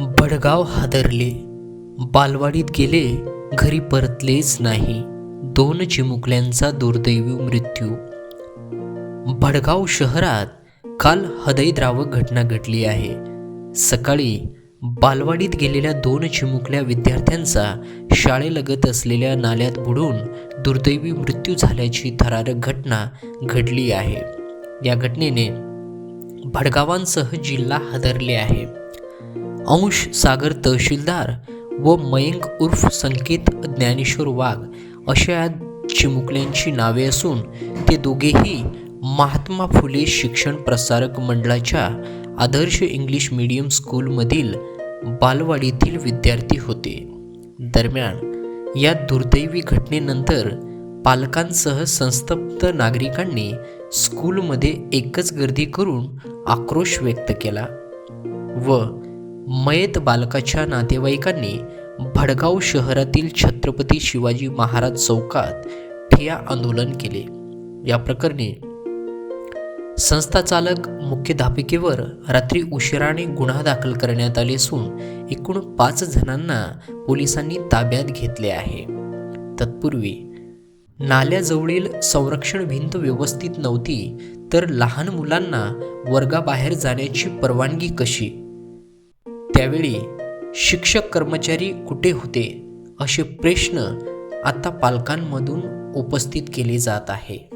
भडगाव हादरले. बालवाडीत गेले घरी परतलेच नाही. दोन चिमुकल्यांचा दुर्दैवी मृत्यू. भडगाव शहरात काल हृदयद्रावक घटना घडली आहे. सकाळी बालवाडीत गेलेल्या दोन चिमुकल्या विद्यार्थ्यांचा शाळेलगत असलेल्या नाल्यात बुडून दुर्दैवी मृत्यू झाल्याची थरारक घटना घडली आहे. या घटनेने भडगावांसह जिल्हा हादरले आहे. अंश सागर तहसीलदार व मयंक उर्फ संकेत ज्ञानेश्वर वाघ अशा या चिमुकल्यांची नावे असून ते दोघेही महात्मा फुले शिक्षण प्रसारक मंडळाच्या आदर्श इंग्लिश मीडियम स्कूलमधील बालवाडीतील विद्यार्थी होते. दरम्यान या दुर्दैवी घटनेनंतर पालकांसह संस्तप्त नागरिकांनी स्कूलमध्ये एकच गर्दी करून आक्रोश व्यक्त केला व मयत बालकाच्या नातेवाईकांनी भडगाव शहरातील छत्रपती शिवाजी महाराज चौकात ठिया आंदोलन केले. या प्रकरणी संस्थाचालक मुख्याध्यापिकेवर रात्री उशिराने गुन्हा दाखल करण्यात आले असून एकूण पाच जणांना पोलिसांनी ताब्यात घेतले आहे. तत्पूर्वी नाल्याजवळील संरक्षण भिंत व्यवस्थित नव्हती तर लहान मुलांना वर्गाबाहेर जाण्याची परवानगी कशी? त्यावेळी शिक्षक कर्मचारी कुठे होते असे प्रश्न आता पालकांमधून उपस्थित केले जात आहे.